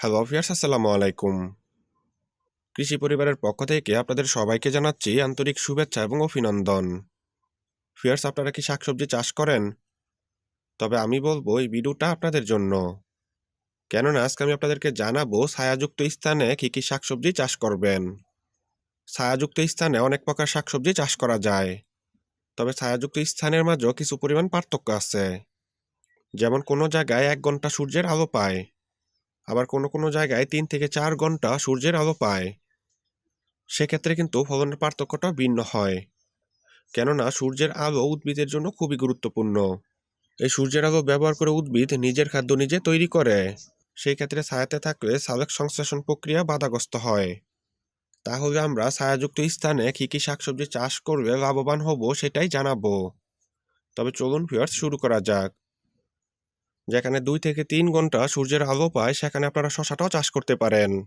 Hello fierce আসসালামু আলাইকুম। কৃষি পরিবারের পক্ষ থেকে আপনাদের সবাইকে জানাচ্ছি আন্তরিক শুভেচ্ছা এবং অভিনন্দন। ফিয়ার্স আপনারা কি শাকসবজি চাষ করেন? তবে আমি বলব এই ভিডিওটা আপনাদের জন্য। কেননা, আজকে আমি আপনাদেরকে জানাব ছায়াযুক্ত স্থানে কি কি শাকসবজি চাষ করবেন। ছায়াযুক্ত স্থানে অনেক প্রকার শাকসবজি চাষ করা যায়। তবে ছায়াযুক্ত স্থানের মাঝেও কিছু পরিমাণ পার্থক্য আছে। যেমন কোনো জায়গায় এক ঘণ্টা সূর্যের আলো পায়। আবার কোনো কোনো জায়গায় তিন থেকে চার ঘণ্টা সূর্যের আলো পায়। সেক্ষেত্রে কিন্তু ফলনের পার্থক্যটা ভিন্ন হয়। কেননা সূর্যের আলো উদ্ভিদের জন্য খুবই গুরুত্বপূর্ণ। এই সূর্যের আলো ব্যবহার করে উদ্ভিদ নিজের খাদ্য নিজে তৈরি করে। সেই ক্ষেত্রে ছায়াতে থাকলে সাবেক সংশ্লেষণ প্রক্রিয়া বাধাগ্রস্ত হয়। তাহলে আমরা ছায়াযুক্ত স্থানে কী কী শাকসবজি চাষ করলে লাভবান হব সেটাই জানাব। তবে চলুন ভিউয়ার্স শুরু করা যাক। যেখানে দুই থেকে তিন ঘণ্টা সূর্যের আলো পায়, সেখানে আপনারা শশাটাও চাষ করতে পারেন।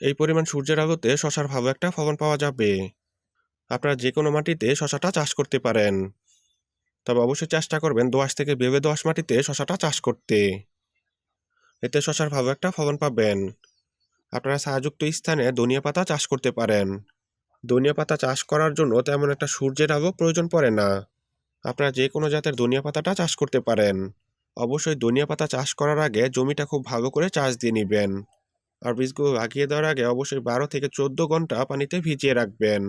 এই পরিমাণ সূর্যের আলোতে শশার ভালো একটা ফলন পাওয়া যাবে। আপনারা যে কোনো মাটিতে শশাটা চাষ করতে পারেন। তবে অবশ্যই চেষ্টা করবেন দোআঁশ থেকে বেবে দোআঁশ মাটিতে শশাটা চাষ করতে। এতে শশার ভালো একটা ফলন পাবেন। আপনারা ছায়াযুক্ত স্থানে ধনিয়া পাতা চাষ করতে পারেন। ধনিয়া পাতা চাষ করার জন্য তেমন একটা সূর্যের আলো প্রয়োজন পড়ে না। আপনারা যে কোনো জাতের ধনিয়া পাতাটা চাষ করতে পারেন। অবশ্যই ধনিয়া পাতা চাষ করার আগে জমিটা খুব ভালো করে চাষ দিয়ে নেবেন। আর বীজগুলো লাগিয়ে দেওয়ার আগে অবশ্যই বারো থেকে চোদ্দ ঘণ্টা পানিতে ভিজিয়ে রাখবেন।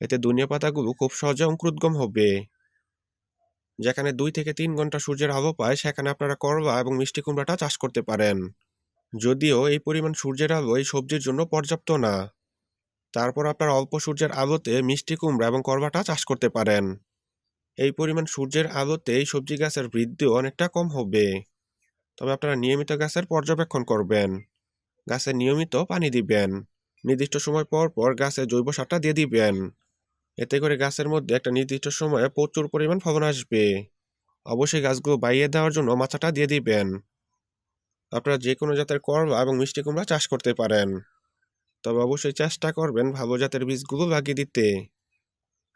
এতে ধনিয়া পাতাগুলো খুব সহজে অঙ্কুরোদ্গম হবে। যেখানে দুই থেকে তিন ঘণ্টা সূর্যের আলো পায়, সেখানে আপনারা করলা এবং মিষ্টি কুমড়াটা চাষ করতে পারেন। যদিও এই পরিমাণ সূর্যের আলো এই সবজির জন্য পর্যাপ্ত না। তারপর আপনারা অল্প সূর্যের আলোতে মিষ্টি কুমড়া এবং করবাটা চাষ করতে পারেন। এই পরিমাণ সূর্যের আলোতে সবজি গাছের বৃদ্ধিও অনেকটা কম হবে। তবে আপনারা নিয়মিত গাছের পর্যবেক্ষণ করবেন। গাছে নিয়মিত পানি দিবেন। নির্দিষ্ট সময় পর পর গাছে জৈব সারটা দিয়ে দিবেন। এতে করে গাছের মধ্যে একটা নির্দিষ্ট সময়ে প্রচুর পরিমাণ ফলন আসবে। অবশ্যই গাছগুলো বাইয়ে দেওয়ার জন্য মাচাটা দিয়ে দিবেন। আপনারা যে কোনো জাতের করলা এবং মিষ্টি কুমড়া চাষ করতে পারেন। তবে অবশ্যই চেষ্টা করবেন ভালো জাতের বীজগুলো লাগিয়ে দিতে।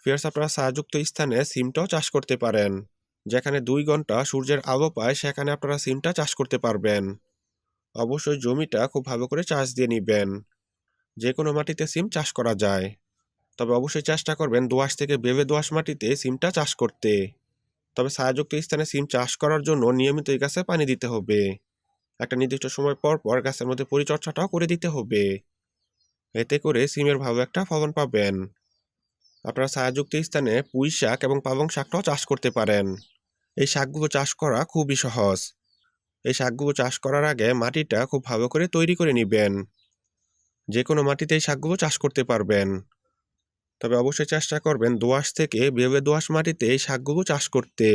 ফিয়ার্স, আপনারা ছায়াযুক্ত স্থানে সিমটাও চাষ করতে পারেন। যেখানে দুই ঘণ্টা সূর্যের আলো পায়, সেখানে আপনারা সিমটা চাষ করতে পারবেন। অবশ্যই জমিটা খুব ভালো করে চাষ দিয়ে নেবেন। যে কোনো মাটিতে সিম চাষ করা যায়। তবে অবশ্যই চেষ্টা করবেন দোআঁশ থেকে বেবে দোআঁশ মাটিতে সিমটা চাষ করতে। তবে ছায়াযুক্ত স্থানে সিম চাষ করার জন্য নিয়মিত এই গাছে পানি দিতে হবে। একটা নির্দিষ্ট সময় পর পর গাছের মধ্যে পরিচর্যাটাও করে দিতে হবে। এতে করে সিমের ভালো একটা ফলন পাবেন। আপনারা ছায়াযুক্ত স্থানে পুঁই শাক এবং পালং শাকটাও চাষ করতে পারেন। এই শাকগুলো চাষ করা খুবই সহজ। এই শাকগুলো চাষ করার আগে মাটিটা খুব ভালো করে তৈরি করে নেবেন। যে কোনো মাটিতে এই শাকগুলো চাষ করতে পারবেন। তবে অবশ্যই চেষ্টা করবেন দোআঁশ থেকে বেবে দোআঁশ মাটিতে এই শাকগুলো চাষ করতে।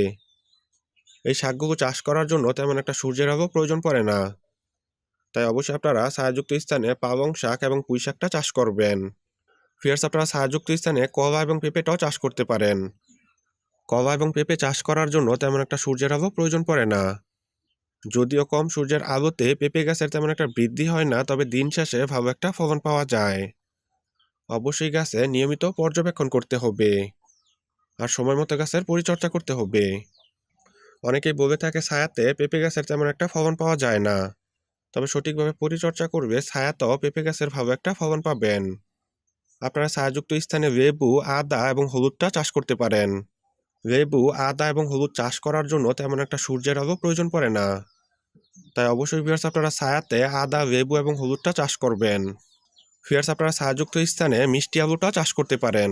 এই শাকগুলো চাষ করার জন্য তেমন একটা সূর্যের আলো প্রয়োজন পড়ে না। তাই অবশ্যই আপনারা ছায়াযুক্ত স্থানে পালং শাক এবং পুঁই শাকটা চাষ করবেন। ফিয়ার্স আপনারা ছায়াযুক্ত স্থানে কলা এবং পেঁপেটাও চাষ করতে পারেন। কলা এবং পেঁপে চাষ করার জন্য তেমন একটা সূর্যের আলো প্রয়োজন পড়ে না। যদিও কম সূর্যের আলোতে পেঁপে গাছের তেমন একটা বৃদ্ধি হয় না, তবে দিন শেষে ভালো একটা ফলন পাওয়া যায়। অবশ্যই গাছে নিয়মিত পর্যবেক্ষণ করতে হবে আর সময় মতো গাছের পরিচর্যা করতে হবে। অনেকেই বলে থাকে ছায়াতে পেঁপে গাছের তেমন একটা ফলন পাওয়া যায় না, তবে সঠিকভাবে পরিচর্যা করবে ছায়াতেও পেঁপে গাছের ভালো একটা ফলন পাবেন। আপনারা ছায়াযুক্ত স্থানে লেবু, আদা এবং হলুদটা চাষ করতে পারেন। লেবু, আদা এবং হলুদ চাষ করার জন্য তেমন একটা সূর্যের আলো প্রয়োজন পড়ে না। তাই অবশ্যই ফিয়ার্স আপনারা ছায়াতে আদা, লেবু এবং হলুদটা চাষ করবেন। ফিয়ার্স আপনারা ছায়াযুক্ত স্থানে মিষ্টি আলুটা চাষ করতে পারেন।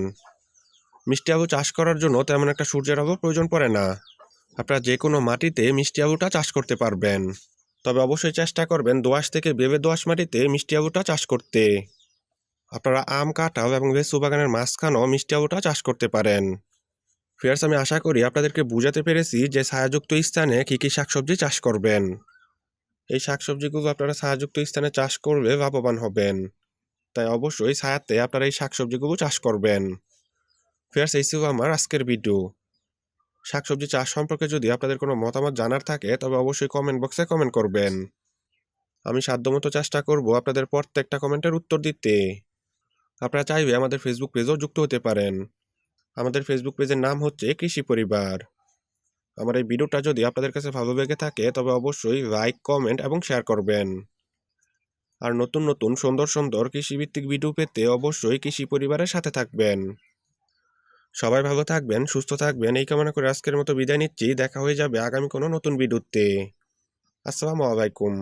মিষ্টি আলু চাষ করার জন্য তেমন একটা সূর্যের আলো প্রয়োজন পড়ে না। আপনারা যে কোনো মাটিতে মিষ্টি আলুটা চাষ করতে পারবেন। তবে অবশ্যই চেষ্টা করবেন দোআঁশ থেকে বেবে দোআঁশ মাটিতে মিষ্টি আলুটা চাষ করতে। আপনারা আম, কাঁঠাল এবং লেচু বাগানের মাঝখানেও মিষ্টি আলুটা চাষ করতে পারেন। ফিয়ার্স, আমি আশা করি আপনাদেরকে বুঝাতে পেরেছি যে ছায়াযুক্ত স্থানে কী কী শাকসবজি চাষ করবেন। এই শাকসবজিগুলো আপনারা ছায়াযুক্ত স্থানে চাষ করলে লাভবান হবেন। তাই অবশ্যই ছায়াতে আপনারা এই শাকসবজিগুলো চাষ করবেন। ফিয়ার্স, এই ছিল আমার আজকের ভিডিও। শাকসবজি চাষ সম্পর্কে যদি আপনাদের কোনো মতামত জানার থাকে, তবে অবশ্যই কমেন্ট বক্সে কমেন্ট করবেন। আমি সাধ্যমতো চেষ্টা করব আপনাদের প্রত্যেকটা কমেন্টের উত্তর দিতে। আপনারা চাইবে আমাদের ফেসবুক পেজও যুক্ত হতে পারেন। আমাদের ফেসবুক পেজের নাম হচ্ছে কৃষি পরিবার। আমার এই ভিডিওটা যদি আপনাদের কাছে ভালো লেগে থাকে, তবে অবশ্যই লাইক কমেন্ট এবং শেয়ার করবেন। আর নতুন নতুন, সুন্দর সুন্দর কৃষিভিত্তিক ভিডিও পেতে অবশ্যই কৃষি পরিবারের সাথে থাকবেন। সবাই ভালো থাকবেন, সুস্থ থাকবেন, এই কামনা করে আজকের মতো বিদায় নিচ্ছি। দেখা হয়ে যাবে আগামী কোনো নতুন ভিডিওতে আসসালামু আলাইকুম।